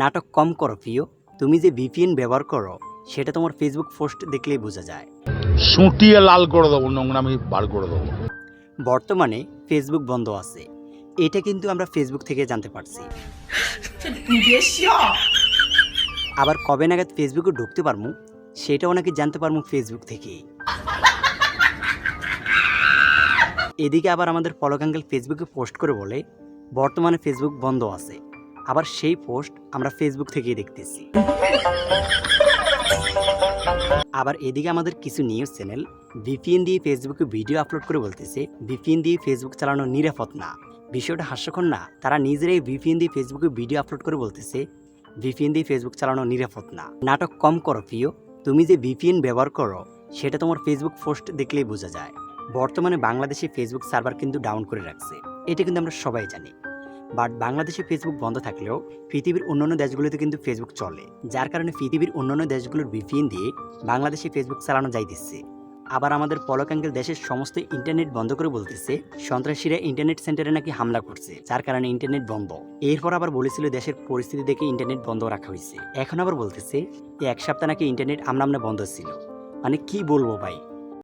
নাটক কম করো প্রিয়। তুমি যে ভিপিএন ব্যবহার করো সেটা তোমার ফেসবুক পোস্ট দেখলেই বোঝা যায়। সুটিয়ে লাল করে দেবো নোংরামি বার করে দেবো। বর্তমানে ফেসবুক বন্ধ আছে। এটা কিন্তু আমরা ফেসবুক থেকে জানতে পারছি। আবার কবে নাগাদ ফেসবুকে ঢুকতে পারব সেটা ওনাকে জানতে পারব ফেসবুক থেকেই এদিকে আবার আমাদের পলক ফেসবুকে পোস্ট করে বলে বর্তমানে ফেসবুক বন্ধ আছে। আবার সেই পোস্ট আমরা ফেসবুক থেকেই দেখতেছি। আবার এদিকে আমাদের কিছু নিউজ চ্যানেল, ভিপিএন দিয়ে ফেসবুকে ভিডিও আপলোড করে বলতেছে, ভিপিএন দিয়ে ফেসবুক চালানো নিরাপদ না। বিষয়টা হাস্যকর না? তারা নিজেরাই ভিপিএন দিয়ে ফেসবুকে ভিডিও আপলোড করে বলতেছে, ভিপিএন দিয়ে ফেসবুক চালানো নিরাপদ না। নাটক কম করো, প্রিয়। তুমি যে ভিপিএন ব্যবহার করো, সেটা তোমার ফেসবুক পোস্ট দেখলেই বোঝা যায়। বর্তমানে বাংলাদেশে ফেসবুক সার্ভার কিন্তু ডাউন করে রাখছে। এটা কিন্তু আমরা সবাই জানি। বাট বাংলাদেশে ফেসবুক বন্ধ থাকলেও পৃথিবীর অন্যান্য দেশগুলোতে কিন্তু ফেসবুক চলে। যার কারণে পৃথিবীর অন্যান্য দেশগুলোর ভিপিএন দিয়ে বাংলাদেশে ফেসবুক চালানো যাইতেছে আবার আমাদের পলকাঙ্কেল দেশের সমস্ত ইন্টারনেট বন্ধ করে বলতেছে, সন্ত্রাসীরা ইন্টারনেট সেন্টারে নাকি হামলা করছে, যার কারণে ইন্টারনেট বন্ধ। এরপর আবার বলেছিল দেশের পরিস্থিতি দেখে ইন্টারনেট বন্ধ রাখা হয়েছে। এখন আবার বলতেছে এক সপ্তাহ নাকি ইন্টারনেট আমনামনে বন্ধ ছিল। মানে কি বলব ভাই?